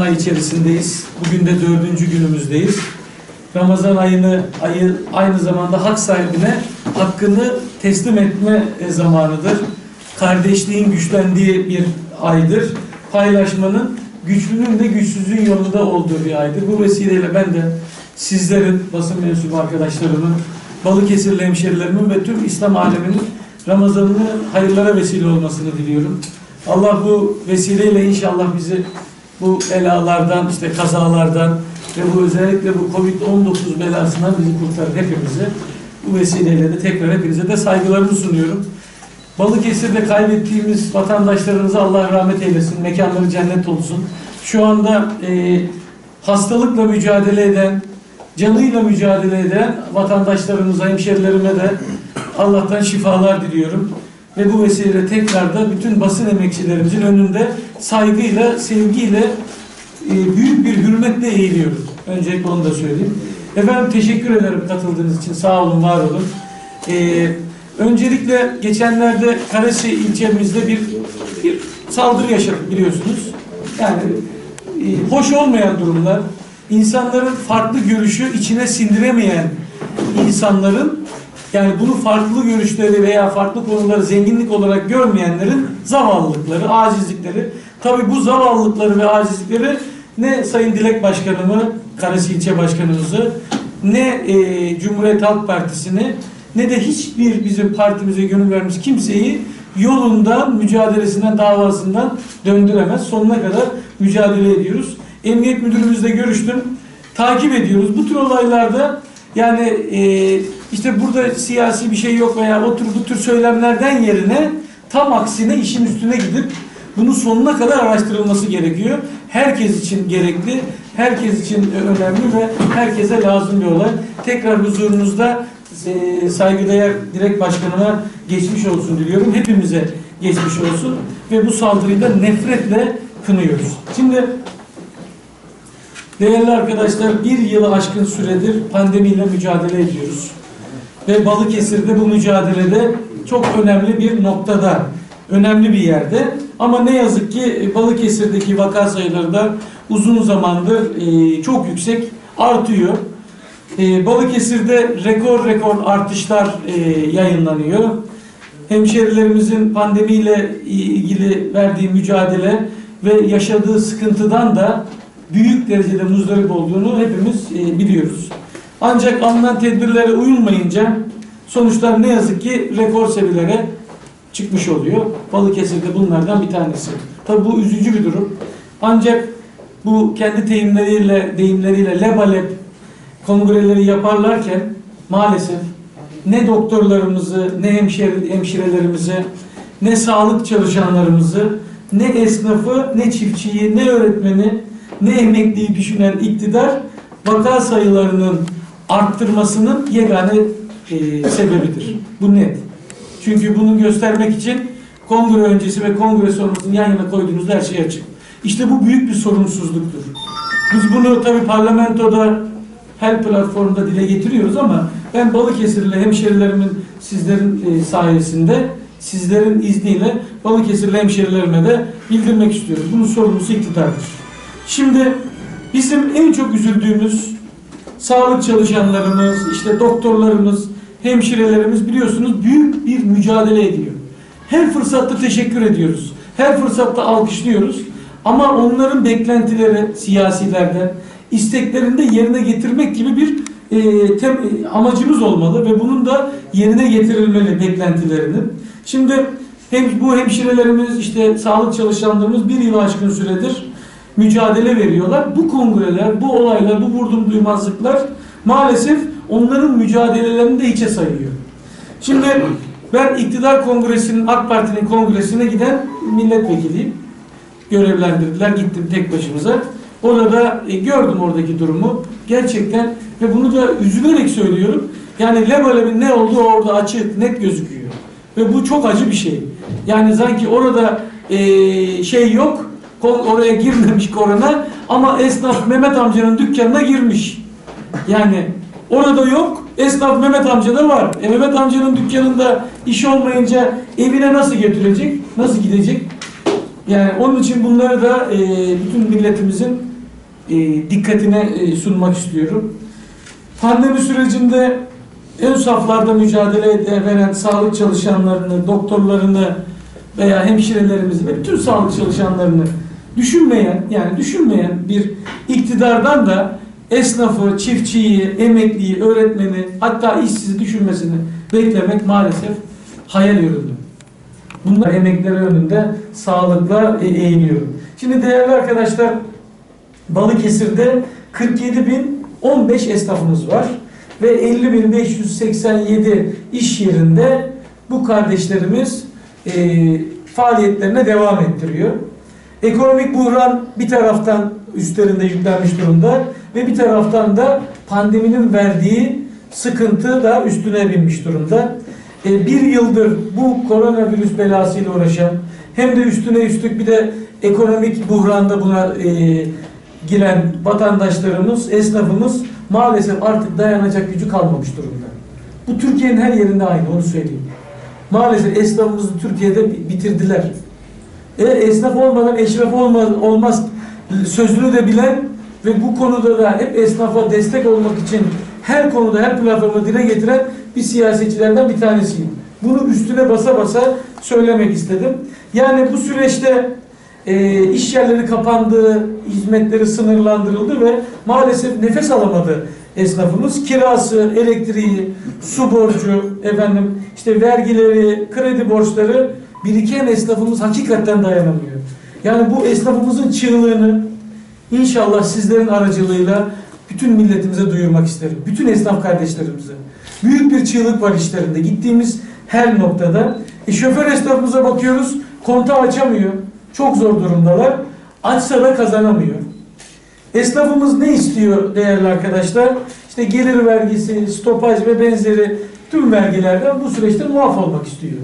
Ramazan ayı içerisindeyiz. Bugün de dördüncü günümüzdeyiz. Ramazan ayını ayı aynı zamanda hak sahibine hakkını teslim etme e, zamanıdır. Kardeşliğin güçlendiği bir aydır. Paylaşmanın güçlünün de güçsüzün yolunda olduğu bir aydır. Bu vesileyle ben de sizlerin, basın mensubu arkadaşlarımın, Balıkesirli hemşerilerimin ve tüm İslam aleminin Ramazan'ını hayırlara vesile olmasını diliyorum. Allah bu vesileyle inşallah bizi bu belalardan, işte kazalardan ve bu özellikle bu Covid-19 belasından bizi kurtarır hepimizi. Bu vesileyle de tekrar hepinize de saygılarımı sunuyorum. Balıkesir'de kaybettiğimiz vatandaşlarımıza Allah rahmet eylesin, mekanları cennet olsun. Şu anda e, hastalıkla mücadele eden, canıyla mücadele eden vatandaşlarımıza, hemşerilerime de Allah'tan şifalar diliyorum. Ve bu vesileyle tekrar da bütün basın emekçilerimizin önünde saygıyla, sevgiyle, e, büyük bir hürmetle eğiliyoruz. Öncelikle onu da söyleyeyim. Efendim teşekkür ederim katıldığınız için. Sağ olun, var olun. E, öncelikle geçenlerde Karasi ilçemizde bir, bir saldırı yaşadık biliyorsunuz. Yani e, hoş olmayan durumlar, insanların farklı görüşü içine sindiremeyen insanların yani bunu farklı görüşleri veya farklı konuları zenginlik olarak görmeyenlerin zavallılıkları, acizlikleri. Tabi bu zavallılıkları ve acizlikleri ne Sayın Dilek Başkanımı, Karasi İlçe Başkanımızı, ne e, Cumhuriyet Halk Partisi'ni, ne de hiçbir bizim partimize gönül vermiş kimseyi yolundan, mücadelesinden, davasından döndüremez. Sonuna kadar mücadele ediyoruz. Emniyet Müdürümüzle görüştüm. Takip ediyoruz. Bu tür olaylarda yani e, işte burada siyasi bir şey yok veya o tür bu tür söylemlerden yerine tam aksine işin üstüne gidip bunun sonuna kadar araştırılması gerekiyor. Herkes için gerekli, herkes için önemli ve herkese lazım bir olay. Tekrar huzurunuzda e, saygıdeğer direkt başkanıma geçmiş olsun diliyorum. Hepimize geçmiş olsun ve bu saldırıyı da nefretle kınıyoruz. Şimdi Değerli arkadaşlar bir yılı aşkın süredir pandemiyle mücadele ediyoruz. Ve Balıkesir'de bu mücadelede çok önemli bir noktada, önemli bir yerde. Ama ne yazık ki Balıkesir'deki vaka sayıları da uzun zamandır e, çok yüksek artıyor. E, Balıkesir'de rekor rekor artışlar e, yayınlanıyor. Hemşerilerimizin pandemiyle ilgili verdiği mücadele ve yaşadığı sıkıntıdan da büyük derecede muzdarip olduğunu hepimiz biliyoruz. Ancak alınan tedbirlere uyulmayınca sonuçlar ne yazık ki rekor seviyelere çıkmış oluyor. Balıkesir'de bunlardan bir tanesi. Tabi bu üzücü bir durum. Ancak bu kendi deyimleriyle, deyimleriyle lebalep kongreleri yaparlarken maalesef ne doktorlarımızı, ne hemşire, hemşirelerimizi, ne sağlık çalışanlarımızı, ne esnafı, ne çiftçiyi, ne öğretmeni, ne emekliyi düşünen iktidar vaka sayılarının arttırmasının yegane e, sebebidir. Bu net. Çünkü bunu göstermek için kongre öncesi ve kongre sonrasını yan yana koyduğunuz her şey açık. İşte bu büyük bir sorumsuzluktur. Biz bunu tabii parlamentoda her platformda dile getiriyoruz ama ben Balıkesirli hemşerilerimin sizlerin e, sayesinde sizlerin izniyle Balıkesirli hemşerilerime de bildirmek istiyorum. Bunun sorumlusu iktidardır. Şimdi bizim en çok üzüldüğümüz sağlık çalışanlarımız, işte doktorlarımız, hemşirelerimiz biliyorsunuz büyük bir mücadele ediyor. Her fırsatta teşekkür ediyoruz. Her fırsatta alkışlıyoruz. Ama onların beklentileri siyasilerden, isteklerinde yerine getirmek gibi bir e, tem, amacımız olmalı ve bunun da yerine getirilmeli beklentilerinin. Şimdi hem bu hemşirelerimiz, işte sağlık çalışanlarımız bir yıl aşkın süredir mücadele veriyorlar. Bu kongreler, bu olaylar, bu vurdum duymazlıklar maalesef onların mücadelelerini de içe sayıyor. Şimdi ben iktidar kongresinin, AK Parti'nin kongresine giden milletvekiliyim. Görevlendirdiler, gittim tek başımıza. Orada da e, gördüm oradaki durumu. Gerçekten ve bunu da üzülerek söylüyorum. Yani Lebaleb'in ne olduğu orada açık, net gözüküyor. Ve bu çok acı bir şey. Yani sanki orada e, şey yok, oraya girmemiş korona ama esnaf Mehmet amcanın dükkanına girmiş. Yani orada yok, esnaf Mehmet amcada var. E Mehmet amcanın dükkanında iş olmayınca evine nasıl götürecek, nasıl gidecek? Yani onun için bunları da e, bütün milletimizin e, dikkatine e, sunmak istiyorum. Pandemi sürecinde ön saflarda mücadele veren sağlık çalışanlarını, doktorlarını veya hemşirelerimizi ve bütün sağlık çalışanlarını düşünmeyen, yani düşünmeyen bir iktidardan da esnafı, çiftçiyi, emekliyi, öğretmeni, hatta işsizi düşünmesini beklemek maalesef hayal ürünü. Bunlar emekleri önünde sağlıkla e, eğiliyorum. Şimdi değerli arkadaşlar Balıkesir'de 47.015 esnafımız var ve 50.587 iş yerinde bu kardeşlerimiz e, faaliyetlerine devam ettiriyor. Ekonomik buhran bir taraftan üstlerinde yüklenmiş durumda ve bir taraftan da pandeminin verdiği sıkıntı da üstüne binmiş durumda. E, bir yıldır bu koronavirüs belasıyla uğraşan hem de üstüne üstlük bir de ekonomik buhranda buna e, giren vatandaşlarımız, esnafımız maalesef artık dayanacak gücü kalmamış durumda. Bu Türkiye'nin her yerinde aynı onu söyleyeyim. Maalesef esnafımızı Türkiye'de bi- bitirdiler. E, esnaf olmadan eşraf olmaz, olmaz sözünü de bilen ve bu konuda da hep esnafa destek olmak için her konuda her platformu dile getiren bir siyasetçilerden bir tanesiyim. Bunu üstüne basa basa söylemek istedim. Yani bu süreçte e, iş yerleri kapandı, hizmetleri sınırlandırıldı ve maalesef nefes alamadı esnafımız. Kirası, elektriği, su borcu, efendim işte vergileri, kredi borçları biriken esnafımız hakikaten dayanamıyor. Yani bu esnafımızın çığlığını inşallah sizlerin aracılığıyla bütün milletimize duyurmak isterim. Bütün esnaf kardeşlerimize. Büyük bir çığlık var işlerinde. Gittiğimiz her noktada. E, şoför esnafımıza bakıyoruz. Konta açamıyor. Çok zor durumdalar. Açsa da kazanamıyor. Esnafımız ne istiyor değerli arkadaşlar? İşte gelir vergisi, stopaj ve benzeri tüm vergilerden bu süreçte muaf olmak istiyor.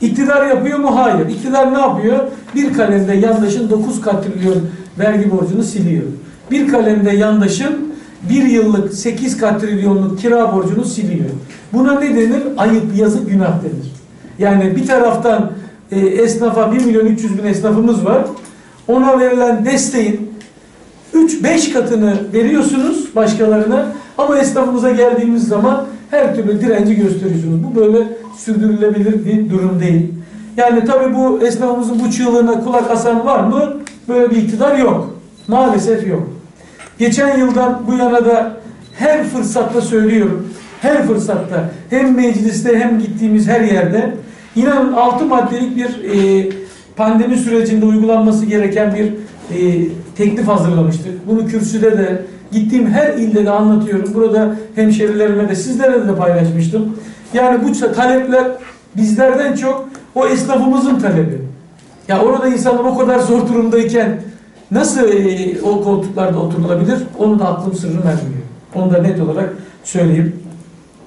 İktidar yapıyor mu? Hayır. İktidar ne yapıyor? Bir kalemde yandaşın 9 katrilyon vergi borcunu siliyor. Bir kalemde yandaşın bir yıllık 8 katrilyonluk kira borcunu siliyor. Buna ne denir? Ayıp, yazık, günah denir. Yani bir taraftan e, esnafa 1 milyon 300 bin esnafımız var. Ona verilen desteğin 3-5 katını veriyorsunuz başkalarına ama esnafımıza geldiğimiz zaman her türlü direnci gösteriyorsunuz. Bu böyle sürdürülebilir bir durum değil. Yani tabii bu esnafımızın bu çığlığına kulak asan var mı? Böyle bir iktidar yok. Maalesef yok. Geçen yıldan bu yana da her fırsatta söylüyorum. Her fırsatta hem mecliste hem gittiğimiz her yerde inanın 6 maddelik bir e, pandemi sürecinde uygulanması gereken bir e, teklif hazırlamıştık. Bunu kürsüde de gittiğim her ilde de anlatıyorum. Burada hemşerilerime de sizlere de paylaşmıştım. Yani bu talepler bizlerden çok o esnafımızın talebi. Ya orada insanlar o kadar zor durumdayken nasıl e, o koltuklarda oturulabilir? Onu da aklım sırrım ermiyor. Onu da net olarak söyleyeyim.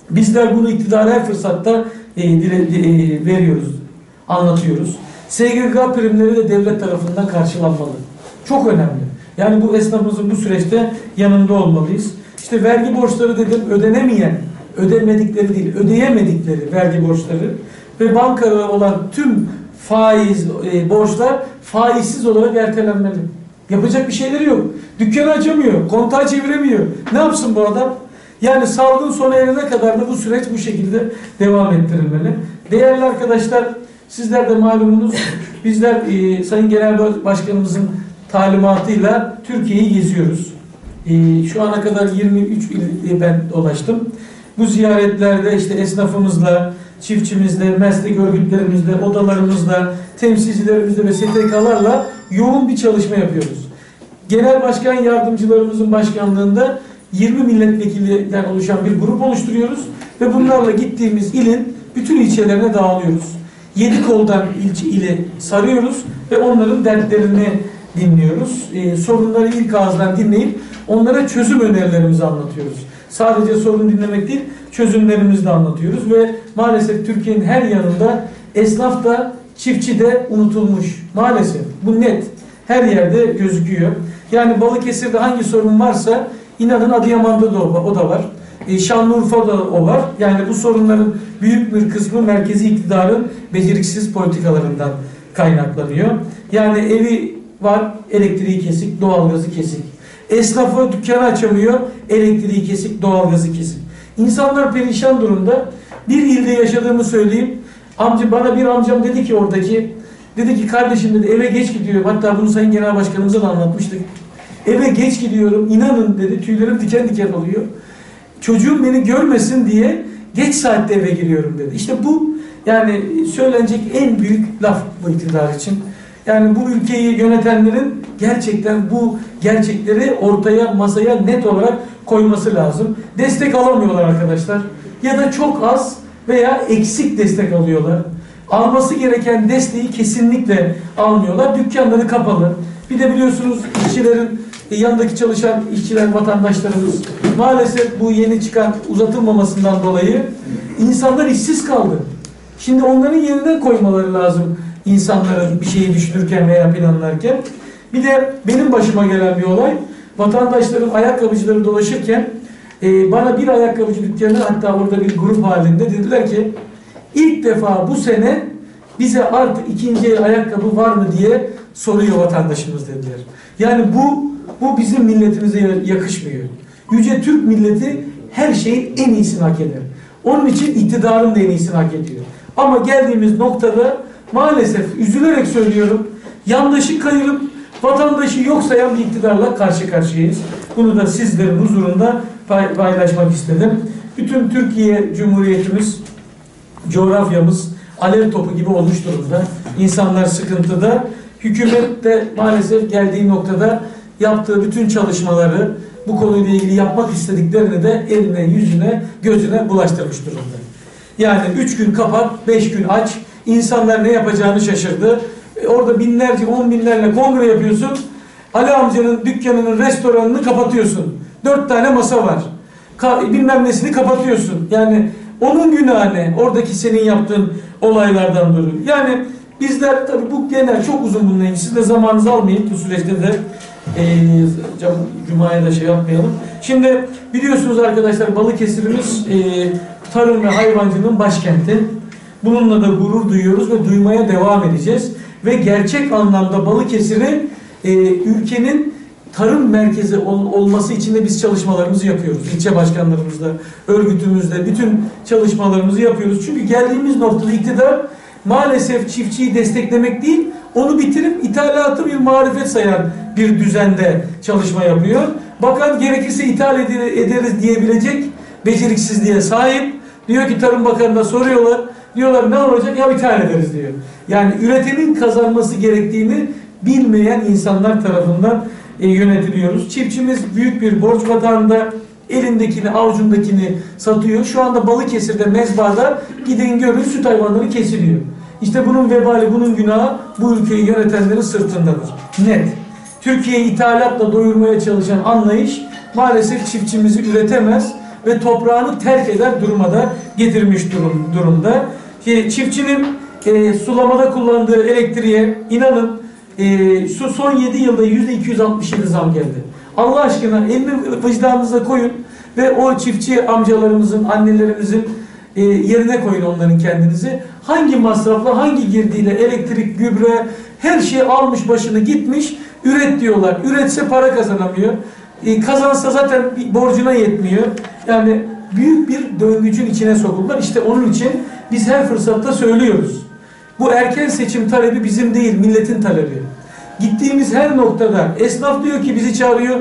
Bizler bunu iktidara her fırsatta e, dile, e, veriyoruz, anlatıyoruz. SGK primleri de devlet tarafından karşılanmalı. Çok önemli. Yani bu esnafımızın bu süreçte yanında olmalıyız. İşte vergi borçları dedim ödenemeyen, ödemedikleri değil, ödeyemedikleri vergi borçları ve bankada olan tüm faiz e, borçlar faizsiz olarak ertelenmeli. Yapacak bir şeyleri yok. Dükkanı açamıyor, kontağı çeviremiyor. Ne yapsın bu adam? Yani salgın sona erene kadar da bu süreç bu şekilde devam ettirilmeli. Değerli arkadaşlar, sizler de malumunuz bizler e, Sayın Genel Başkanımızın talimatıyla Türkiye'yi geziyoruz. E, şu ana kadar 23 il ben dolaştım. Bu ziyaretlerde işte esnafımızla, çiftçimizle, meslek örgütlerimizle, odalarımızla, temsilcilerimizle ve STK'larla yoğun bir çalışma yapıyoruz. Genel başkan yardımcılarımızın başkanlığında 20 milletvekilinden oluşan bir grup oluşturuyoruz ve bunlarla gittiğimiz ilin bütün ilçelerine dağılıyoruz. Yedi koldan ilçe ili sarıyoruz ve onların dertlerini dinliyoruz. Ee, sorunları ilk ağızdan dinleyip onlara çözüm önerilerimizi anlatıyoruz. Sadece sorun dinlemek değil, çözümlerimizi de anlatıyoruz ve maalesef Türkiye'nin her yanında esnaf da çiftçi de unutulmuş. Maalesef bu net. Her yerde gözüküyor. Yani Balıkesir'de hangi sorun varsa inanın Adıyaman'da da o da var. E, Şanlıurfa'da o var. Yani bu sorunların büyük bir kısmı merkezi iktidarın beceriksiz politikalarından kaynaklanıyor. Yani evi var, elektriği kesik, doğalgazı kesik. Esnafı dükkanı açamıyor, elektriği kesik, doğalgazı kesik. İnsanlar perişan durumda. Bir ilde yaşadığımı söyleyeyim. Amca bana bir amcam dedi ki oradaki dedi ki kardeşim dedi eve geç gidiyorum. Hatta bunu Sayın Genel Başkanımıza da anlatmıştık. Eve geç gidiyorum. inanın dedi tüylerim diken diken oluyor. Çocuğum beni görmesin diye geç saatte eve giriyorum dedi. İşte bu yani söylenecek en büyük laf bu iktidar için. Yani bu ülkeyi yönetenlerin gerçekten bu gerçekleri ortaya masaya net olarak koyması lazım. Destek alamıyorlar arkadaşlar. Ya da çok az veya eksik destek alıyorlar. Alması gereken desteği kesinlikle almıyorlar. Dükkanları kapalı. Bir de biliyorsunuz işçilerin e, yanındaki çalışan işçiler, vatandaşlarımız maalesef bu yeni çıkan uzatılmamasından dolayı insanlar işsiz kaldı. Şimdi onların yerine koymaları lazım insanların bir şeyi düşünürken veya planlarken. Bir de benim başıma gelen bir olay. Vatandaşlarım ayakkabıcıları dolaşırken e, bana bir ayakkabıcı dükkanı hatta orada bir grup halinde dediler ki ilk defa bu sene bize artık ikinci ayakkabı var mı diye soruyor vatandaşımız dediler. Yani bu bu bizim milletimize yakışmıyor. Yüce Türk milleti her şeyin en iyisini hak eder. Onun için iktidarın da en iyisini hak ediyor. Ama geldiğimiz noktada maalesef üzülerek söylüyorum yandaşı kayırıp vatandaşı yok sayan bir iktidarla karşı karşıyayız. Bunu da sizlerin huzurunda pay- paylaşmak istedim. Bütün Türkiye Cumhuriyetimiz, coğrafyamız alev topu gibi olmuş durumda. İnsanlar sıkıntıda. Hükümet de maalesef geldiği noktada yaptığı bütün çalışmaları bu konuyla ilgili yapmak istediklerini de eline, yüzüne, gözüne bulaştırmış durumda. Yani üç gün kapat, beş gün aç. İnsanlar ne yapacağını şaşırdı. E, Orada binlerce, on binlerle kongre yapıyorsun. Ali amcanın dükkanının, restoranını kapatıyorsun. Dört tane masa var. Ka bilmem nesini kapatıyorsun. Yani onun günahı ne? Oradaki senin yaptığın olaylardan dolayı. Yani bizler tabii bu genel çok uzun bununla ilgili. Siz de zamanınızı almayın bu süreçte de e, Cuma'ya da şey yapmayalım. Şimdi biliyorsunuz arkadaşlar Balıkesir'imiz e, tarım ve hayvancılığın başkenti. Bununla da gurur duyuyoruz ve duymaya devam edeceğiz. Ve gerçek anlamda Balıkesir'i e, ülkenin tarım merkezi ol- olması için de biz çalışmalarımızı yapıyoruz. İlçe başkanlarımızla, örgütümüzle bütün çalışmalarımızı yapıyoruz. Çünkü geldiğimiz noktada iktidar maalesef çiftçiyi desteklemek değil, onu bitirip ithalatı bir marifet sayan bir düzende çalışma yapıyor. Bakan gerekirse ithal ede- ederiz diyebilecek beceriksizliğe sahip. Diyor ki Tarım Bakanı'na soruyorlar. Diyorlar ne olacak? Ya ithal ederiz diyor. Yani üretimin kazanması gerektiğini bilmeyen insanlar tarafından e, yönetiliyoruz. Çiftçimiz büyük bir borç batağında elindekini, avucundakini satıyor. Şu anda Balıkesir'de mezbada gidin görün süt hayvanları kesiliyor. İşte bunun vebali, bunun günahı bu ülkeyi yönetenlerin sırtındadır. Net. Türkiye'yi ithalatla doyurmaya çalışan anlayış maalesef çiftçimizi üretemez ve toprağını terk eder duruma da getirmiş durum, durumda. Ki Çiftçinin e, sulamada kullandığı elektriğe inanın e, su son 7 yılda %267 zam geldi. Allah aşkına elini vicdanınıza koyun ve o çiftçi amcalarımızın, annelerimizin e, yerine koyun onların kendinizi. Hangi masrafla, hangi girdiyle elektrik, gübre, her şey almış başını gitmiş, üret diyorlar. Üretse para kazanamıyor. E, kazansa zaten borcuna yetmiyor. Yani büyük bir döngücün içine sokuldular. İşte onun için biz her fırsatta söylüyoruz. Bu erken seçim talebi bizim değil, milletin talebi. Gittiğimiz her noktada esnaf diyor ki bizi çağırıyor,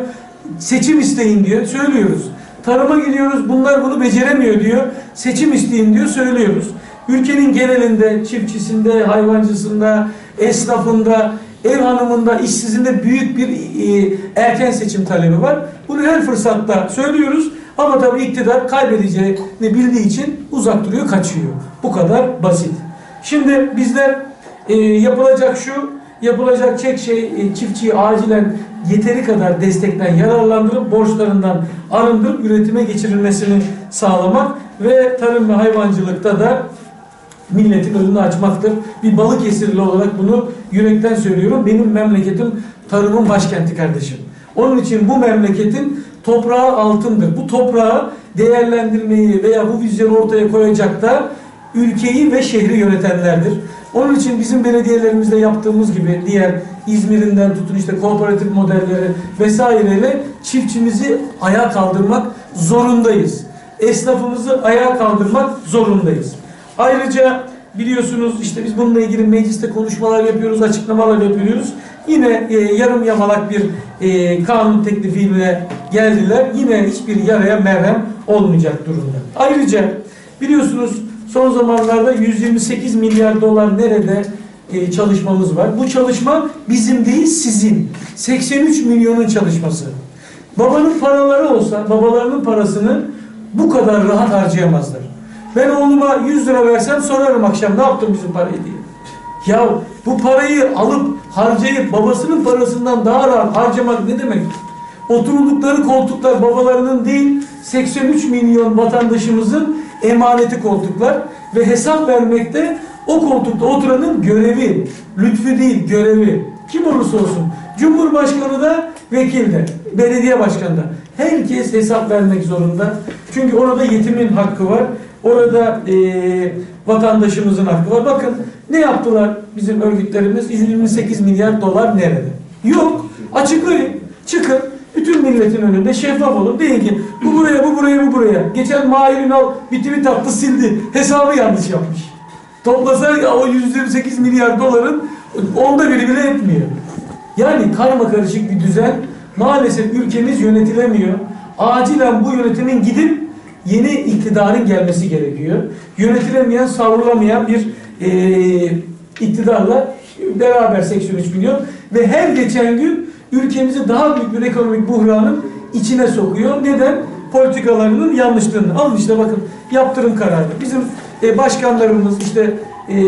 seçim isteyin diyor, söylüyoruz. Tarıma gidiyoruz, bunlar bunu beceremiyor diyor, seçim isteyin diyor, söylüyoruz. Ülkenin genelinde, çiftçisinde, hayvancısında, esnafında, ev hanımında, işsizinde büyük bir e, erken seçim talebi var. Bunu her fırsatta söylüyoruz ama tabii iktidar kaybedeceğini bildiği için uzak duruyor, kaçıyor. Bu kadar basit. Şimdi bizler e, yapılacak şu, yapılacak tek şey e, çiftçiyi acilen yeteri kadar destekten yararlandırıp borçlarından arındırıp üretime geçirilmesini sağlamak ve tarım ve hayvancılıkta da milletin önünü açmaktır. Bir Balıkesirli olarak bunu yürekten söylüyorum. Benim memleketim tarımın başkenti kardeşim. Onun için bu memleketin toprağı altındır. Bu toprağı değerlendirmeyi veya bu vizyonu ortaya koyacak da ülkeyi ve şehri yönetenlerdir. Onun için bizim belediyelerimizde yaptığımız gibi diğer İzmir'inden tutun işte kooperatif modelleri vesaireyle çiftçimizi ayağa kaldırmak zorundayız. Esnafımızı ayağa kaldırmak zorundayız. Ayrıca biliyorsunuz işte biz bununla ilgili mecliste konuşmalar yapıyoruz, açıklamalar yapıyoruz. Yine e, yarım yamalak bir e, kanun teklifiyle geldiler. Yine hiçbir yaraya merhem olmayacak durumda. Ayrıca biliyorsunuz son zamanlarda 128 milyar dolar nerede e, çalışmamız var. Bu çalışma bizim değil sizin. 83 milyonun çalışması. Babanın paraları olsa babalarının parasını bu kadar rahat harcayamazlar. Ben oğluma 100 lira versem sorarım akşam ne yaptın bizim parayı diye. Ya bu parayı alıp harcayıp babasının parasından daha rahat harcamak ne demek? Oturdukları koltuklar babalarının değil 83 milyon vatandaşımızın emaneti koltuklar ve hesap vermekte o koltukta oturanın görevi, lütfü değil görevi. Kim olursa olsun. Cumhurbaşkanı da, vekil de, belediye başkanı da. Herkes hesap vermek zorunda. Çünkü orada yetimin hakkı var. Orada eee, vatandaşımızın hakkı var. Bakın ne yaptılar bizim örgütlerimiz? 128 milyar dolar nerede? Yok. Açıklayın. Çıkın. Bütün milletin önünde şeffaf olun. Deyin ki bu buraya, bu buraya, bu buraya. Geçen Mahir Ünal bir tweet attı sildi. Hesabı yanlış yapmış. Toplasa o 128 milyar doların onda biri bile etmiyor. Yani karma karışık bir düzen maalesef ülkemiz yönetilemiyor. Acilen bu yönetimin gidip yeni iktidarın gelmesi gerekiyor. Yönetilemeyen, savrulamayan bir eee, iktidarla beraber 83 milyon ve her geçen gün ülkemizi daha büyük bir ekonomik buhranın içine sokuyor. Neden? Politikalarının yanlışlığını. Alın işte bakın yaptırım kararı. Bizim e, başkanlarımız işte e,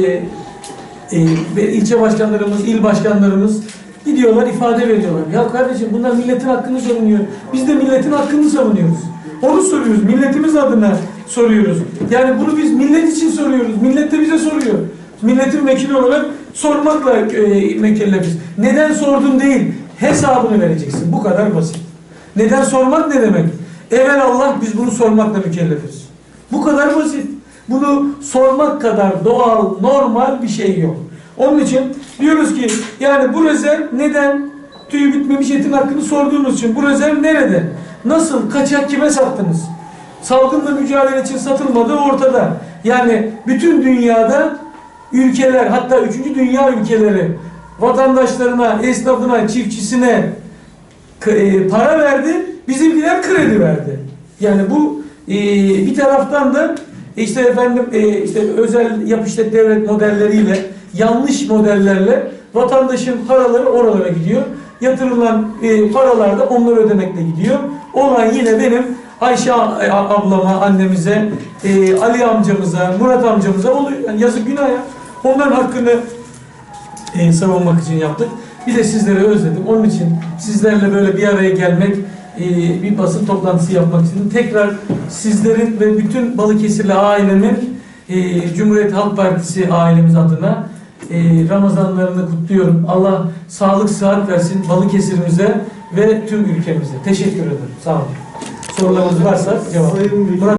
e, ilçe başkanlarımız, il başkanlarımız gidiyorlar ifade veriyorlar. Ya kardeşim bunlar milletin hakkını savunuyor. Biz de milletin hakkını savunuyoruz. Onu soruyoruz. Milletimiz adına soruyoruz. Yani bunu biz millet için soruyoruz. Millet de bize soruyor. Milletin vekili olarak sormakla e, mükellefiz. Neden sordun değil, hesabını vereceksin. Bu kadar basit. Neden sormak ne demek? Evvel Allah biz bunu sormakla mükellefiz. Bu kadar basit. Bunu sormak kadar doğal, normal bir şey yok. Onun için diyoruz ki yani bu rezerv neden? Tüyü bitmemiş etin hakkını sorduğunuz için bu rezerv nerede? Nasıl? Kaçak kime sattınız? Salgınla mücadele için satılmadığı ortada. Yani bütün dünyada ülkeler hatta 3. dünya ülkeleri vatandaşlarına, esnafına, çiftçisine e, para verdi, bizimkiler kredi verdi. Yani bu e, bir taraftan da işte efendim e, işte özel yap devlet modelleriyle yanlış modellerle vatandaşın paraları oralara gidiyor. Yatırılan e, paralar da onları ödemekle gidiyor. Olan yine benim Ayşe a- ablama, annemize, e, Ali amcamıza, Murat amcamıza oluyor. Yani yazık günah ya. Onların hakkını e, savunmak için yaptık. Bir de sizleri özledim. Onun için sizlerle böyle bir araya gelmek, e, bir basın toplantısı yapmak istedim. Tekrar sizlerin ve bütün Balıkesirli ailemin e, Cumhuriyet Halk Partisi ailemiz adına e, Ramazanlarını kutluyorum. Allah sağlık, sıhhat versin Balıkesir'imize ve tüm ülkemize. Teşekkür ederim. Sağ olun. Sorularınız varsa cevap. Sayın